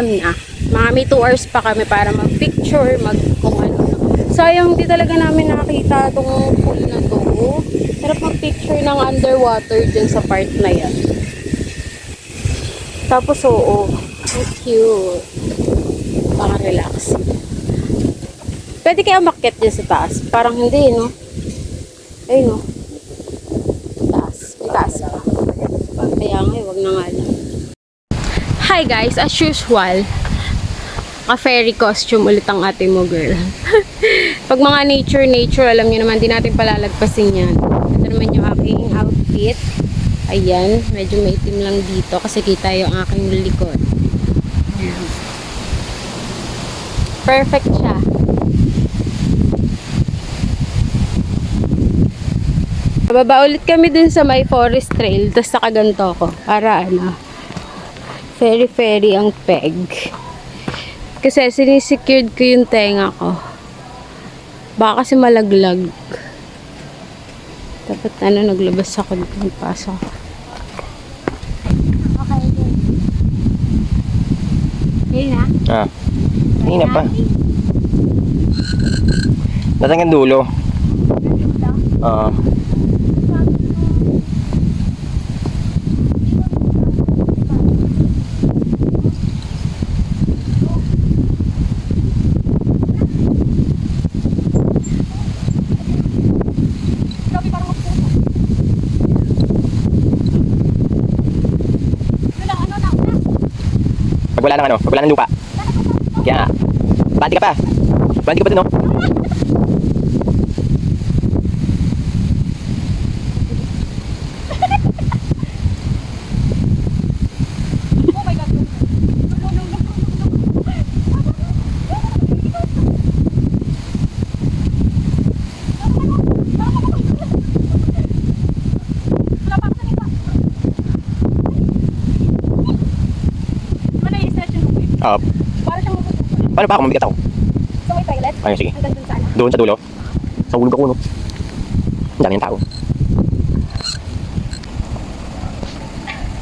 time check, 10 a.m. na. Mga may 2 hours pa kami para mag-picture, mag kung ano. Sayang di talaga namin nakakita itong pool na to. Sarap mag-picture ng underwater dyan sa part na yan. Tapos oo, ang cute. Baka relax. Pwede kaya umakyat dyan sa taas? Parang hindi, no? Ayun, no? Taas. May taas pa. Kaya nga, eh, wag na nga lang. Hi guys, as usual, ka-fairy costume ulit ang ate mo, girl. Pag mga nature-nature, alam niyo naman, di natin palalagpasin yan. Ito naman yung aking outfit. Ayan, medyo maitim lang dito kasi kita yung aking likod. Perfect siya. Bababa ulit kami dun sa may forest trail, tapos nakaganto ko. Para ano, very very ang peg. Kasi sinisecured ko yung tenga ko. Baka kasi malaglag. Dapat ano, naglabas ako dito, ako. Okay. Yun na. Ah. Kanina pa. Dating ang dulo. Ah. Pag wala ng ano, pag wala ng lupa. Kaya. Bati ka pa. Bati ka pa dun, no? Oo. Para siyang mapupunta. Ah, Paano pa ako? Mabigat ako. So may toilet? Ayun, sige. Hanggang dun sana. Doon sa dulo. Sa hulog ako, no? Ang dami ng tao.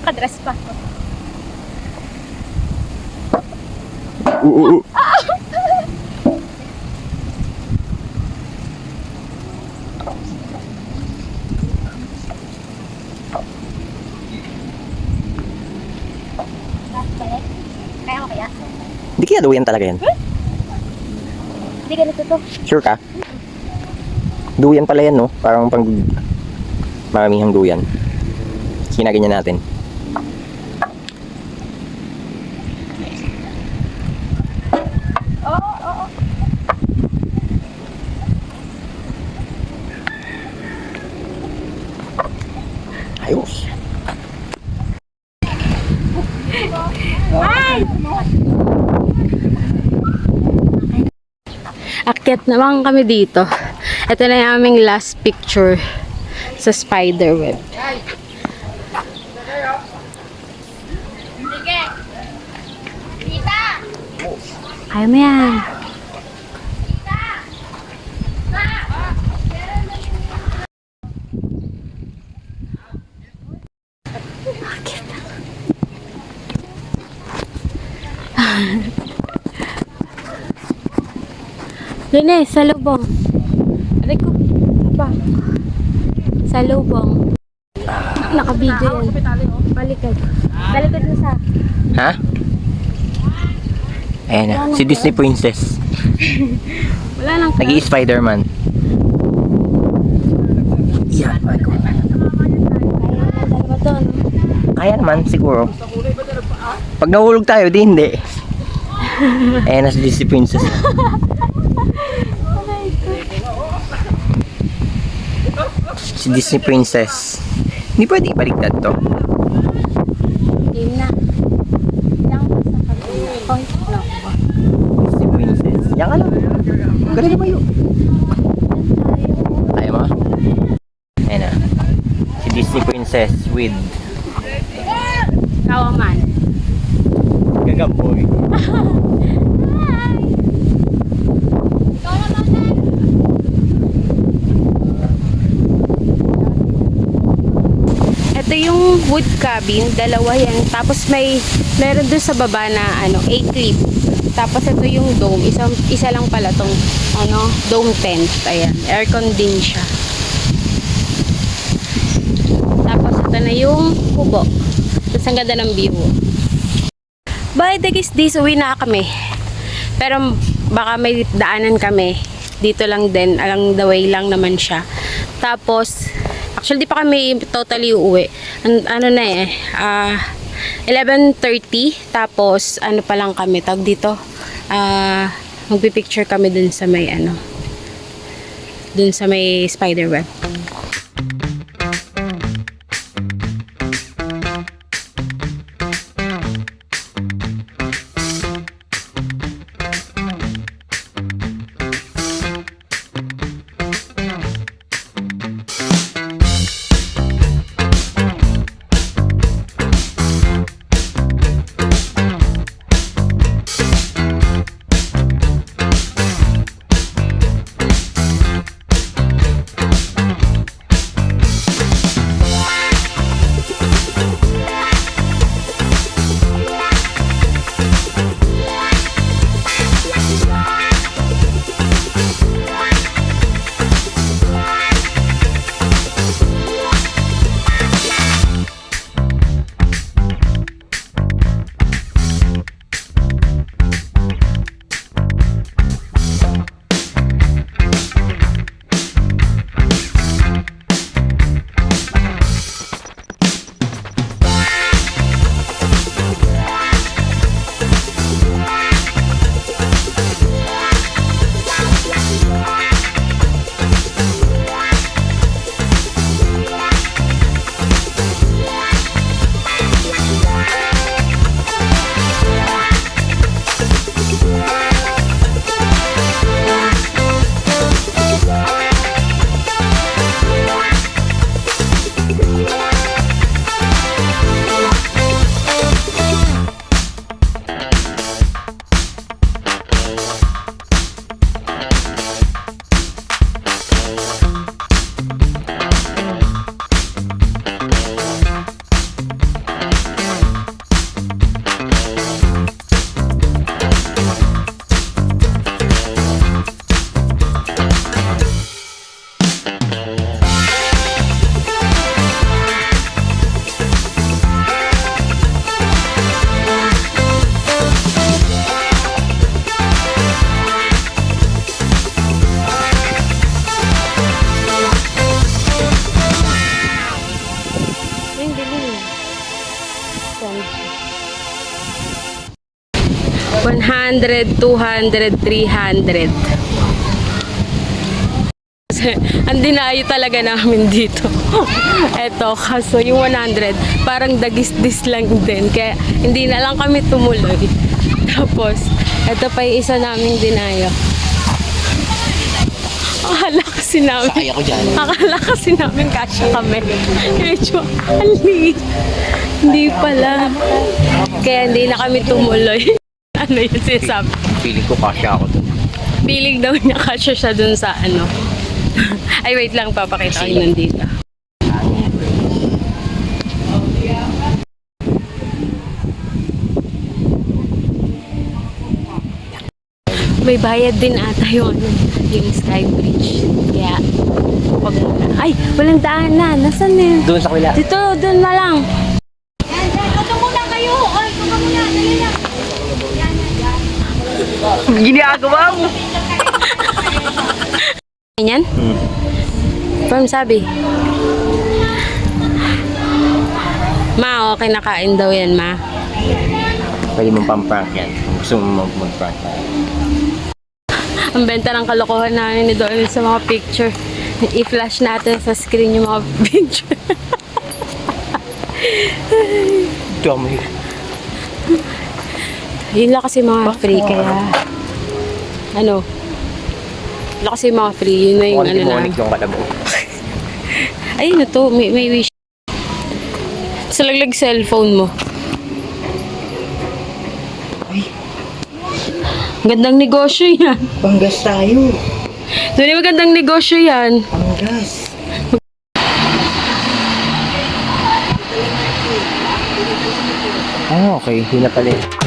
Nakadress pa. Oo, oo, oo. Balik. Kaya mo kaya? Hindi kaya duyan talaga yan. Hindi ganito to. Sure ka? Duyan pala yan, no? Parang pang maramihang duyan. Kinaganyan natin. Akyat naman kami dito. Ito na yung aming last picture sa spider web. Kaya mo yan. Akyat na. Lene, sa lubong. Aray ko. Ba? Sa lubong. Nakabidyo yan. Balikad. Balikad mo sa... Ha? Ayan na. Si Disney Princess. Wala lang nag Spider-Man. Yeah, ay ko. Na? Kaya naman, siguro. Pag nahulog tayo, di hindi. Ayan na si Disney Princess. Si Disney Princess. Hindi pwede ibaliktad to. Game na. Diyan ka sa kabila. Block ba? Disney Princess. Yan ka lang. Galing naman yun. Tayo mo? Ayan na. Si Disney Princess with Kawaman. Gagaboy. Ito yung wood cabin, dalawa yan. Tapos may, meron doon sa baba na, ano, A-clip. Tapos ito yung dome. Isang, isa lang pala tong, ano, dome tent. Ayan. Aircon din siya. Tapos ito na yung kubo. Tapos ang ganda ng view. By the guys, this uwi na kami. Pero baka may daanan kami. Dito lang din, along the way lang naman siya. Tapos, actually di pa kami totally uuwi. An- ano na eh, ah 11.30. Tapos, ano pa lang kami, tag dito. Ah, magpipicture kami dun sa may ano, dun sa may spiderweb. Yung 100, 200, 300. Ang dinayo talaga namin dito. Eto, kaso yung 100, parang dagis-dis lang din. Kaya hindi na lang kami tumuloy. Tapos, eto pa yung isa naming dinayo. Akala kasi namin. Sakay ako dyan. Akala kasi namin kasya kami. Medyo ali. Hindi pala. Kaya hindi na kami tumuloy. ano yung sinasabi? Feeling ko kasya ako dun. Feeling daw niya kasya siya dun sa ano. Ay, wait lang. Papakita ko yun nandito. May bayad din ata yung, ano, yung sky bridge. Kaya, wag muna. Ay, walang daan na. Nasaan na yun? Doon sa kabila. Dito, doon na lang. Yan, yan. Ito muna kayo. Oy, kuha muna. Dali lang. Ginagawa mo. Ganyan? Hmm. From sabi. Ma, okay nakain daw yan, ma. Pwede mong pamprank yan. Kung gusto mo mag- mag-prank. Ang benta ng kalokohan namin ni Donald sa mga picture. I-flash natin sa screen yung mga picture. Dami. Yun lang kasi mga free, kaya... Ano? Lang kasi mga free, yun na yung ano na. Monic yung kala mo. Ayun na to, may, may wish. Sa laglag cellphone mo. Gandang negosyo yan. Panggas tayo. Doon magandang negosyo yan. Panggas. Ah, okay. Yun na pala. yun.